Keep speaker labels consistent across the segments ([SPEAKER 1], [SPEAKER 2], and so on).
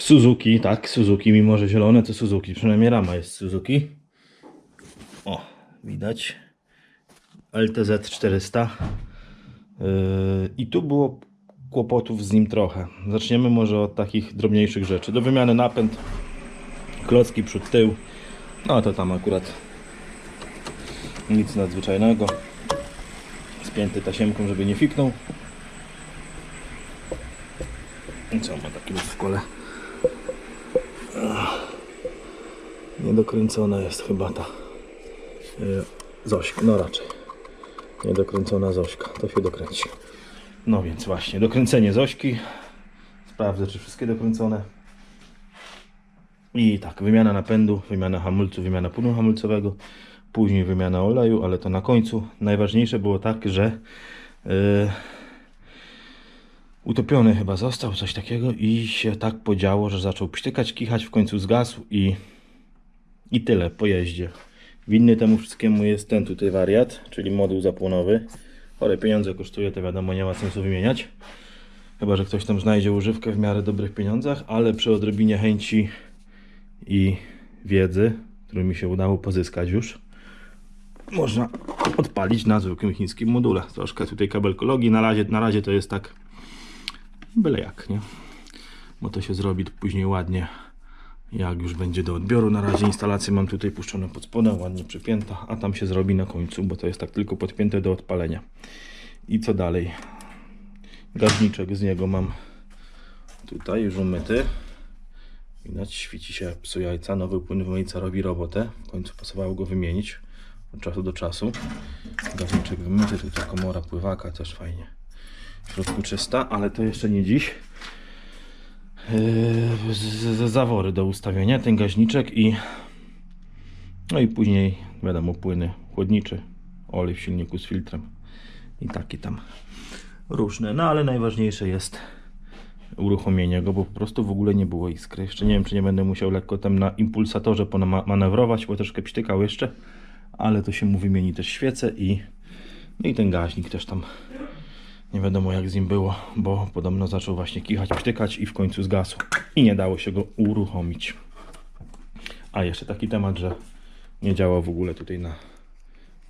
[SPEAKER 1] Suzuki, tak, Suzuki, mimo że zielone to Suzuki, przynajmniej rama jest Suzuki. O, widać. LTZ 400. Yy, I tu było kłopotów z nim trochę. Zaczniemy może od takich drobniejszych rzeczy. Do wymiany napęd, klocki przód, tył. No to tam akurat nic nadzwyczajnego. Spięty tasiemką, żeby nie fiknął. I co ma taki w kole? Niedokręcona jest chyba ta yy, Zośka, no raczej. Niedokręcona Zośka, to się dokręci. No więc właśnie, dokręcenie Zośki. Sprawdzę, czy wszystkie dokręcone. I tak, wymiana napędu, wymiana hamulców, wymiana płynu hamulcowego, później wymiana oleju, ale to na końcu. Najważniejsze było tak, że yy, utopiony chyba został, coś takiego i się tak podziało, że zaczął psztykać, kichać, w końcu zgasł i, i tyle po jeździe. Winny temu wszystkiemu jest ten tutaj wariat, czyli moduł zapłonowy. Chore pieniądze kosztuje, to wiadomo, nie ma sensu wymieniać. Chyba, że ktoś tam znajdzie używkę w miarę dobrych pieniądzach, ale przy odrobinie chęci i wiedzy, którą mi się udało pozyskać już, można odpalić na zwykłym chińskim module. Troszkę tutaj kabelkologii, na razie, na razie to jest tak byle jak, nie? Bo to się zrobi później ładnie, jak już będzie do odbioru. Na razie instalację mam tutaj puszczone pod spodem, ładnie przypięta, a tam się zrobi na końcu, bo to jest tak tylko podpięte do odpalenia. I co dalej? Gaźniczek z niego mam tutaj już umyty. Widać, świeci się psu jajca. Nowy płyn wymyjca robi robotę. W końcu pasowało go wymienić od czasu do czasu. Gaźniczek wymyty, tutaj komora pływaka, też fajnie. W środku czysta, ale to jeszcze nie dziś. Yy, zawory do ustawienia, ten gaźniczek i no i później wiadomo płyny chłodniczy, olej w silniku z filtrem i takie tam różne, no ale najważniejsze jest uruchomienie go, bo po prostu w ogóle nie było iskry. Jeszcze nie wiem, czy nie będę musiał lekko tam na impulsatorze manewrować, bo troszkę pśtykał jeszcze, ale to się mu wymieni też świece i no i ten gaźnik też tam nie wiadomo jak z nim było, bo podobno zaczął właśnie kichać, pśtykać i w końcu zgasł i nie dało się go uruchomić. A jeszcze taki temat, że nie działa w ogóle tutaj na,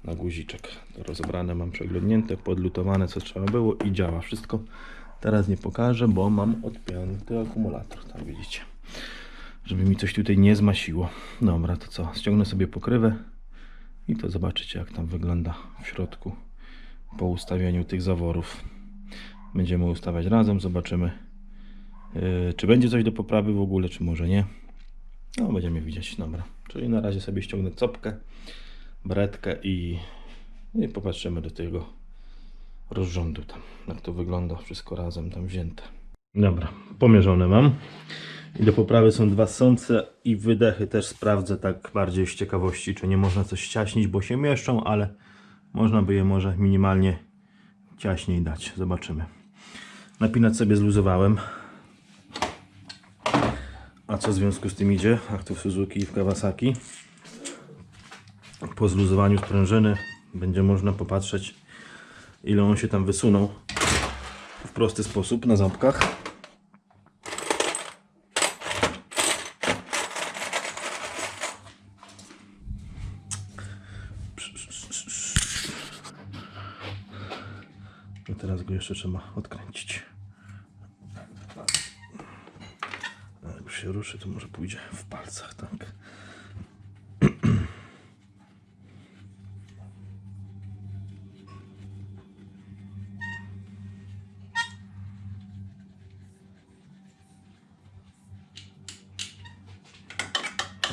[SPEAKER 1] na guziczek. To rozebrane mam przeglądnięte, podlutowane co trzeba było i działa wszystko. Teraz nie pokażę, bo mam odpięty akumulator, tam widzicie. Żeby mi coś tutaj nie zmasiło. Dobra, to co? Ściągnę sobie pokrywę i to zobaczycie jak tam wygląda w środku po ustawieniu tych zaworów. Będziemy ustawiać razem, zobaczymy yy, czy będzie coś do poprawy w ogóle, czy może nie. No, będziemy widzieć, dobra. Czyli na razie sobie ściągnę copkę, bretkę i, i popatrzymy do tego rozrządu tam, jak to wygląda wszystko razem tam wzięte. Dobra, pomierzone mam. I do poprawy są dwa sące i wydechy też sprawdzę tak bardziej z ciekawości, czy nie można coś ściaśnić, bo się mieszczą, ale można by je może minimalnie ciaśniej dać. Zobaczymy. Napinać sobie zluzowałem. A co w związku z tym idzie? Jak to w Suzuki i w Kawasaki. Po zluzowaniu sprężyny będzie można popatrzeć ile on się tam wysunął w prosty sposób na ząbkach. I teraz go jeszcze trzeba odkręcić. A Jak się ruszy, to może pójdzie w palcach, tak.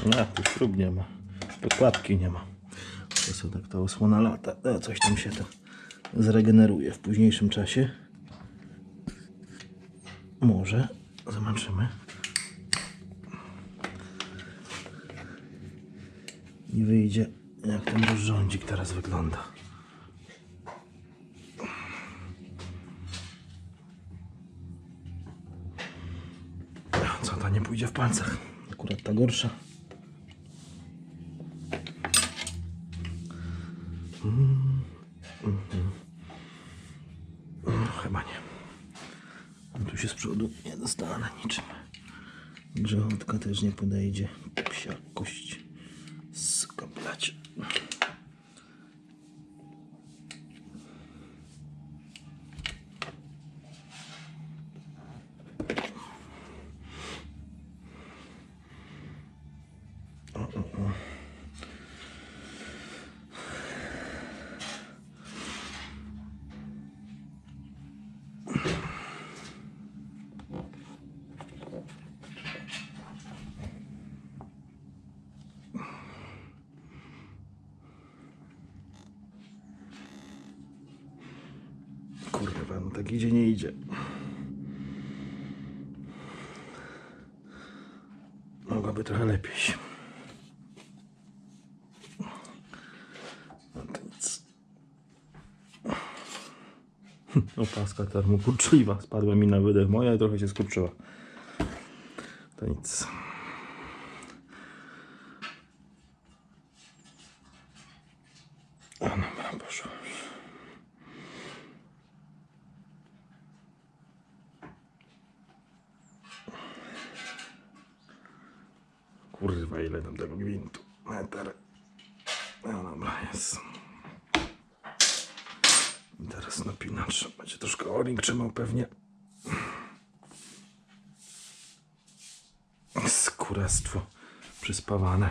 [SPEAKER 1] No, tu śrub nie ma. Podkładki nie ma. To sobie tak ta osłona lata. E, coś tam się to zregeneruje w późniejszym czasie. Może. Zobaczymy. I wyjdzie jak ten rozrządzik teraz wygląda. Co ta nie pójdzie w palcach? Akurat ta gorsza. Nie dostanę niczym. Grzechotka też nie podejdzie. Psia kość. Suka blać. Kurwa, no tak idzie, nie idzie. Mogłaby trochę lepiej. No to nic. Opaska termokurczliwa. Spadła mi na wydech moja i trochę się skurczyła. To nic. A dobra, poszło. Kurwa, ile tam tego gwintu. Meter. No dobra, jest. Teraz napinacz. Będzie troszkę o-ring trzymał pewnie. Skórestwo przyspawane.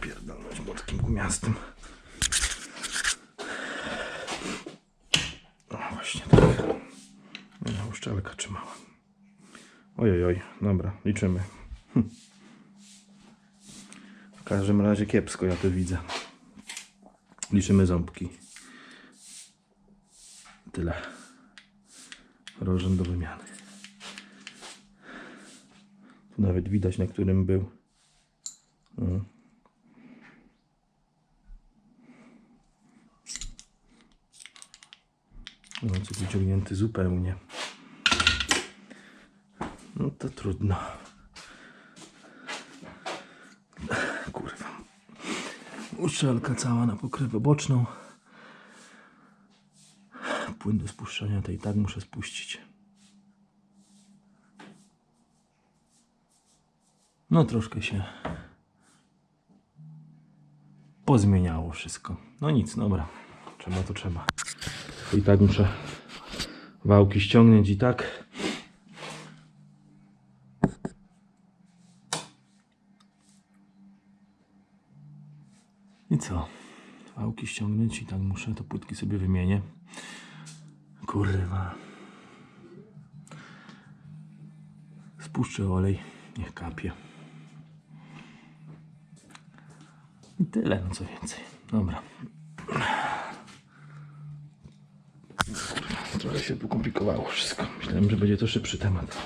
[SPEAKER 1] Pierdolność młotkiem gumiastym. No właśnie tak. No, uszczelka trzymała. Ojej, oj, dobra, liczymy. W każdym razie kiepsko ja to widzę. Liczymy ząbki. Tyle. Rożen do wymiany. Tu nawet widać na którym był. No. No, co wyciągnięty zupełnie. No to trudno. Kurwa. Uszczelka cała na pokrywę boczną. Płyn do spuszczania to i tak muszę spuścić. No troszkę się pozmieniało wszystko. No nic, dobra. Trzeba to trzeba. I tak muszę wałki ściągnąć i tak. I co? Wałki ściągnąć i tak muszę, to płytki sobie wymienię. Kurwa. Spuszczę olej, niech kapie. I tyle, no co więcej. Dobra. Trochę się pokomplikowało wszystko. Myślałem, że będzie to szybszy temat.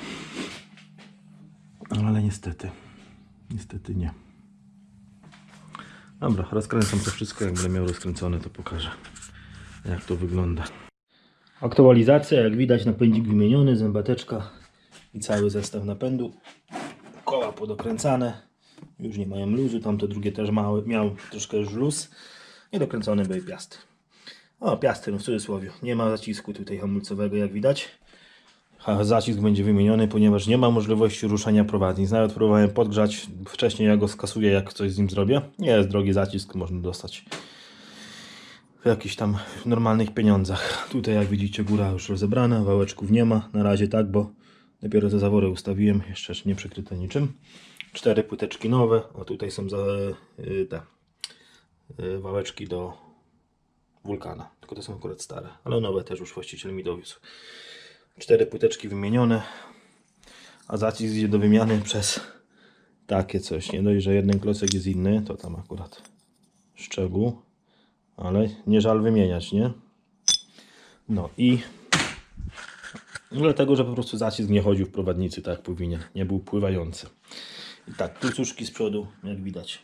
[SPEAKER 1] Ale niestety. Niestety nie. Dobra, rozkręcam to wszystko. Jak będę miał rozkręcone, to pokażę, jak to wygląda. Aktualizacja, jak widać, napędzik wymieniony, zębateczka i cały zestaw napędu. Koła podokręcane, już nie mają luzu. Tamto drugie też mały, miał troszkę już luz. I dokręcone były piasty. O, piasty, no w cudzysłowie. Nie ma zacisku tutaj hamulcowego, jak widać. Zacisk będzie wymieniony, ponieważ nie ma możliwości ruszania prowadnic. Nawet próbowałem podgrzać. Wcześniej ja go skasuję, jak coś z nim zrobię. Nie jest drogi zacisk, można dostać w jakichś tam normalnych pieniądzach. Tutaj, jak widzicie, góra już rozebrana, wałeczków nie ma. Na razie tak, bo dopiero te zawory ustawiłem, jeszcze nie przykryte niczym. Cztery płyteczki nowe. O, tutaj są za, y, te y, wałeczki do wulkana. Tylko to są akurat stare, ale nowe też już właściciel mi dowiózł. Cztery płyteczki wymienione, a zacisk idzie do wymiany przez takie coś. Nie dość, że jeden klocek jest inny, to tam akurat szczegół, ale nie żal wymieniać, nie? No i dlatego, że po prostu zacisk nie chodził w prowadnicy tak jak powinien, nie był pływający. I tak, klucuszki z przodu, jak widać,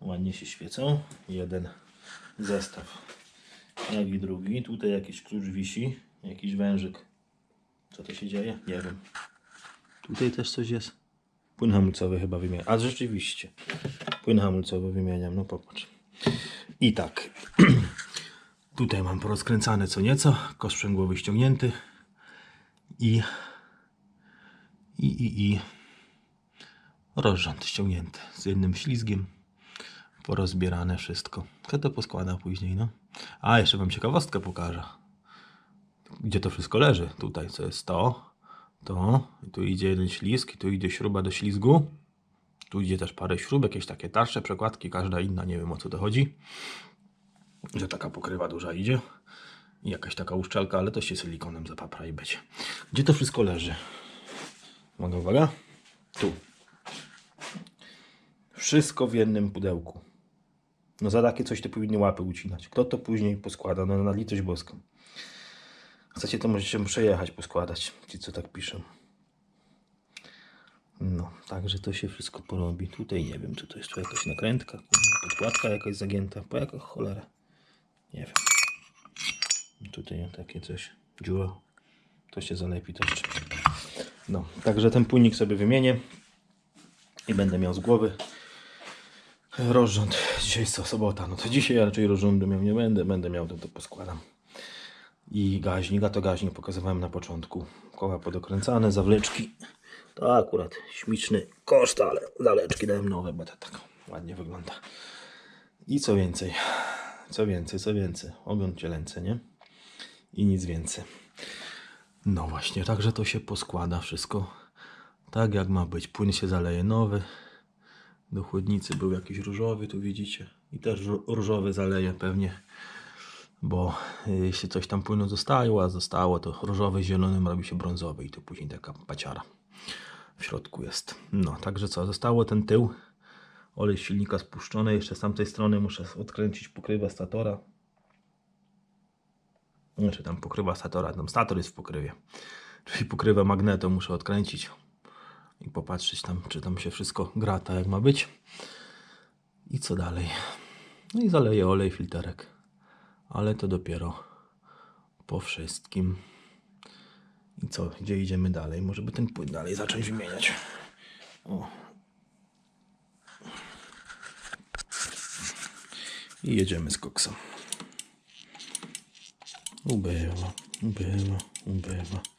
[SPEAKER 1] ładnie się świecą. Jeden zestaw, jak i drugi. Tutaj jakiś klucz wisi, jakiś wężyk. Co to się dzieje? Nie wiem. Tutaj też coś jest. Płyn hamulcowy chyba wymieniam. A rzeczywiście. Płyn hamulcowy wymieniam. No popatrz. I tak. Tutaj mam porozkręcane co nieco. Kosz sprzęgłowy ściągnięty. I i, i, i Rozrząd ściągnięty z jednym ślizgiem. Porozbierane wszystko. Kto to poskłada później, no? A, jeszcze wam ciekawostkę pokażę. Gdzie to wszystko leży? Tutaj, co jest to, to, i tu idzie jeden ślizg, i tu idzie śruba do ślizgu. Tu idzie też parę śrub, jakieś takie tarcze, przekładki, każda inna, nie wiem o co to chodzi. Że taka pokrywa duża idzie. I jakaś taka uszczelka, ale to się silikonem zapapra i być. Gdzie to wszystko leży? Uwaga, uwaga. Tu. Wszystko w jednym pudełku. No za takie coś to powinny łapy ucinać. Kto to później poskłada? No na litość boską. Chcecie to możecie przejechać, poskładać. Ci co tak piszą. No, także to się wszystko porobi. Tutaj nie wiem, czy to jest tu jakaś nakrętka, podkładka jakaś zagięta. Po jaką cholerę? Nie wiem. Tutaj takie coś, dziura. To się zalepi też. No, także ten płynik sobie wymienię i będę miał z głowy rozrząd. Dzisiaj jest sobota, no to dzisiaj raczej rozrządu miał nie będę, będę miał to, to poskładam. I gaźnik, a to gaźnik pokazywałem na początku. Koła podokręcane, zawleczki. To akurat śmiczny koszt, ale zawleczki dałem nowe, bo to tak ładnie wygląda. I co więcej, co więcej, co więcej, ogon cielęce, nie? I nic więcej. No właśnie, także to się poskłada wszystko tak jak ma być. Płyn się zaleje nowy. Do chłodnicy był jakiś różowy, tu widzicie. I też ró- różowy zaleje pewnie, bo y, jeśli coś tam płynu zostało, a zostało, to różowy zielonym robi się brązowy i to później taka paciara w środku jest. No, także co, zostało ten tył. Olej silnika spuszczony. Jeszcze z tamtej strony muszę odkręcić pokrywę statora. Znaczy tam pokrywa statora, tam stator jest w pokrywie. Czyli pokrywę magneto muszę odkręcić i popatrzeć tam, czy tam się wszystko gra tak jak ma być. I co dalej? No i zaleję olej filterek. Ale to dopiero po wszystkim. I co? Gdzie idziemy dalej? Może by ten płyn dalej zacząć wymieniać. O. I jedziemy z koksem. Ubywa, ubywa, ubywa.